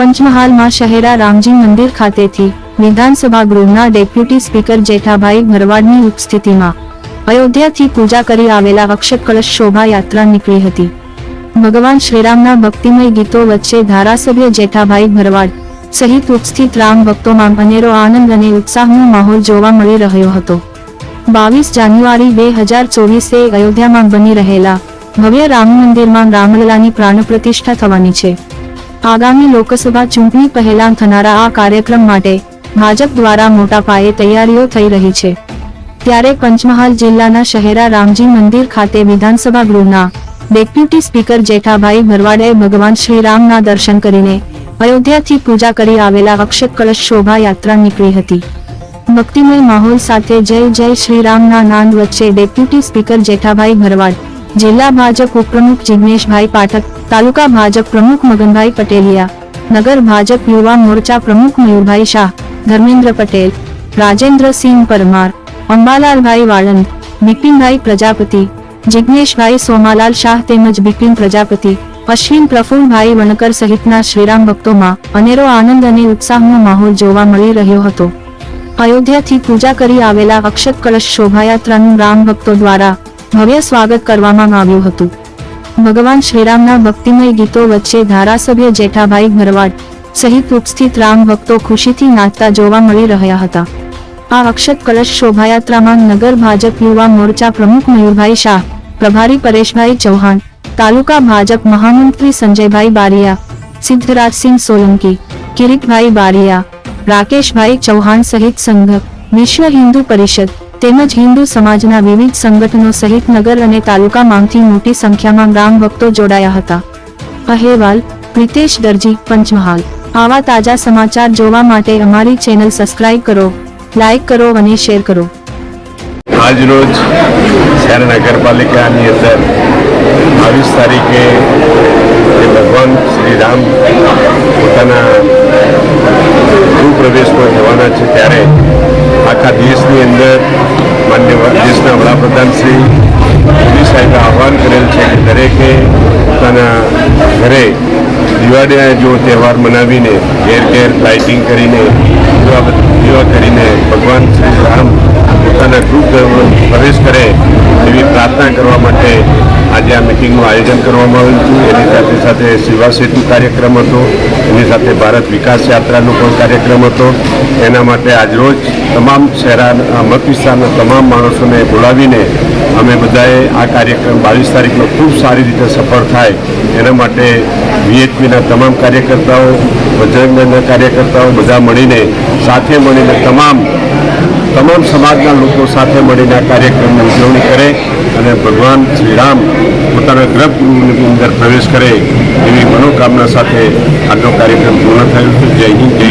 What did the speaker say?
પંચમહાલમાં શહેરા રામજી મંદિર ખાતેથી વિધાનસભા ગૃહના ડેપ્યુટી સ્પીકર જેઠાભાઈ ભરવાડની ઉપસ્થિતિમાં અયોધ્યાથી પૂજા કરી આવેલા અક્ષત કળશ શોભાયાત્રા નીકળી હતી. ભગવાન શ્રીરામના ભક્તિમય ગીતો વચ્ચે ધારાસભ્ય જેઠાભાઈ ભરવાડ સહિત ઉપસ્થિત રામ ભક્તોમાં અનેરો આનંદ અને ઉત્સાહનો માહોલ જોવા મળી રહ્યો હતો. બાવીસ જાન્યુઆરી બે હજાર ચોવીસે અયોધ્યામાં બની રહેલા ભવ્ય રામ મંદિરમાં રામલલાની પ્રાણ પ્રતિષ્ઠા થવાની છે. આગામી લોકસભા ચૂંટણી પહેલા થનારા આ કાર્યક્રમ માટે ભાજપ દ્વારા મોટા પાયે તૈયારીઓ થઈ રહી છે. ત્યારે પંચમહાલ જિલ્લાના શહેરા રામજી મંદિર ખાતે વિધાનસભા ગૃહના ડેપ્યુટી સ્પીકર જેઠાભાઈ ભરવાડે ભગવાન શ્રી રામના દર્શન કરીને અયોધ્યાથી પૂજા કરી આવેલા અક્ષત કળશ શોભાયાત્રા નીકળી હતી. ભક્તિમય માહોલ સાથે જય જય શ્રી રામના નાદ વચ્ચે ડેપ્યુટી સ્પીકર જેઠાભાઈ ભરવાડ જિલ્લા ભાજપ ઉપપ્રમુખ જિગ્નેશભાઈ પાઠક, તાલુકા ભાજપ પ્રમુખ મગનભાઈ પટેલિયા, નગર ભાજપ યુવા મોરચા પ્રમુખ મયુરભાઈ શાહ, ધર્મેન્દ્ર પટેલ, રાજેન્દ્રસિંહ પરમાર, અંબાલાલભાઈ વાળંદ, બિપિનભાઈ પ્રજાપતિ, જિગ્નેશભાઈ સોમાલાલ શાહ તેમજ બિપિન પ્રજાપતિ, અશ્વિન પ્રફુલભાઈ વણકર સહિતના શ્રીરામ ભક્તોમાં અનેરો આનંદ અને ઉત્સાહનો માહોલ જોવા મળી રહ્યો હતો. અયોધ્યાથી પૂજા કરી આવેલા અક્ષત કળશ શોભાયાત્રાનું રામ ભક્તો દ્વારા ભવ્ય સ્વાગત કરવામાં આવ્યું હતું. ભગવાન શ્રીરામના ભક્તિમય ગીતો વચ્ચે ધારાસભ્ય જેઠાભાઈ ભરવાડ સહિત ઉપસ્થિત રામ ભક્તો ખુશીથી નાચતા જોવા મળી રહ્યા હતા. આ અક્ષત કલશ શોભાયાત્રામાં નગર ભાજપ યુવા મોરચા પ્રમુખ મયુરભાઈ શાહ, પ્રભારી પરેશભાઈ ચૌહાણ, તાલુકા ભાજપ મહામંત્રી સંજયભાઈ બારિયા, સિદ્ધરાજસિંહ સોલંકી, કિરીટભાઈ બારિયા, રાકેશભાઈ ચૌહાણ સહિત સંઘ, વિશ્વ હિન્દુ પરિષદ તેમજ હિન્દુ સમાજના વિવિધ સંગઠનો સહિત નગર અને તાલુકામાંથી મોટી સંખ્યામાં ગ્રામ ભક્તો જોડાયા હતા. અહેવાલ, પ્રિતેશ દરજી, પંચમહાલ. આવા તાજા સમાચાર જોવા માટે અમારી ચેનલ સબસ્ક્રાઇબ કરો લાઈક કરો અને શેર કરો. આજરોજ શહેર નગરપાલિકાની અંદર બાવીસ તારીખે ભગવાન શ્રી રામ પોતાના ગૃહપ્રવેશમાં જવાના છે ત્યારે દેશના મોદી સાહેબે આહવાન કરેલ છે કે દરેકે પોતાના ઘરે દિવાળીના જો તહેવાર મનાવીને ઘેર ઘેર લાઇટિંગ કરીને દીવા દીવા કરીને ભગવાન શ્રી રામ પોતાના ગૃહ પ્રવેશ કરે એવી પ્રાર્થના કરવા માટે આજે આ મિટિંગનું આયોજન કરવામાં આવ્યું હતું. એની સાથે સાથે સેવા સેતુ કાર્યક્રમ હતો. એની સાથે ભારત વિકાસ યાત્રાનો પણ કાર્યક્રમ હતો. એના માટે આજરોજ તમામ શહેરા મત વિસ્તારના તમામ માણસોને બોલાવીને અમે બધાએ આ કાર્યક્રમ બાવીસ તારીખનો ખૂબ સારી રીતે સફળ થાય. એના માટે વીએચપીના તમામ કાર્યકર્તાઓ બજરંગ કાર્યકર્તાઓ બધા મળીને, સાથે મળીને તમામ તમામ સમાજના લોકો સાથે મળીને આ કાર્યક્રમની ઉજવણી કરે અને ભગવાન શ્રીરામ પોતાના ગર્ભગૃહની અંદર પ્રવેશ કરે એવી મનોકામના સાથે આજનો કાર્યક્રમ પૂર્ણ થયો છે. જય હિન્દ જય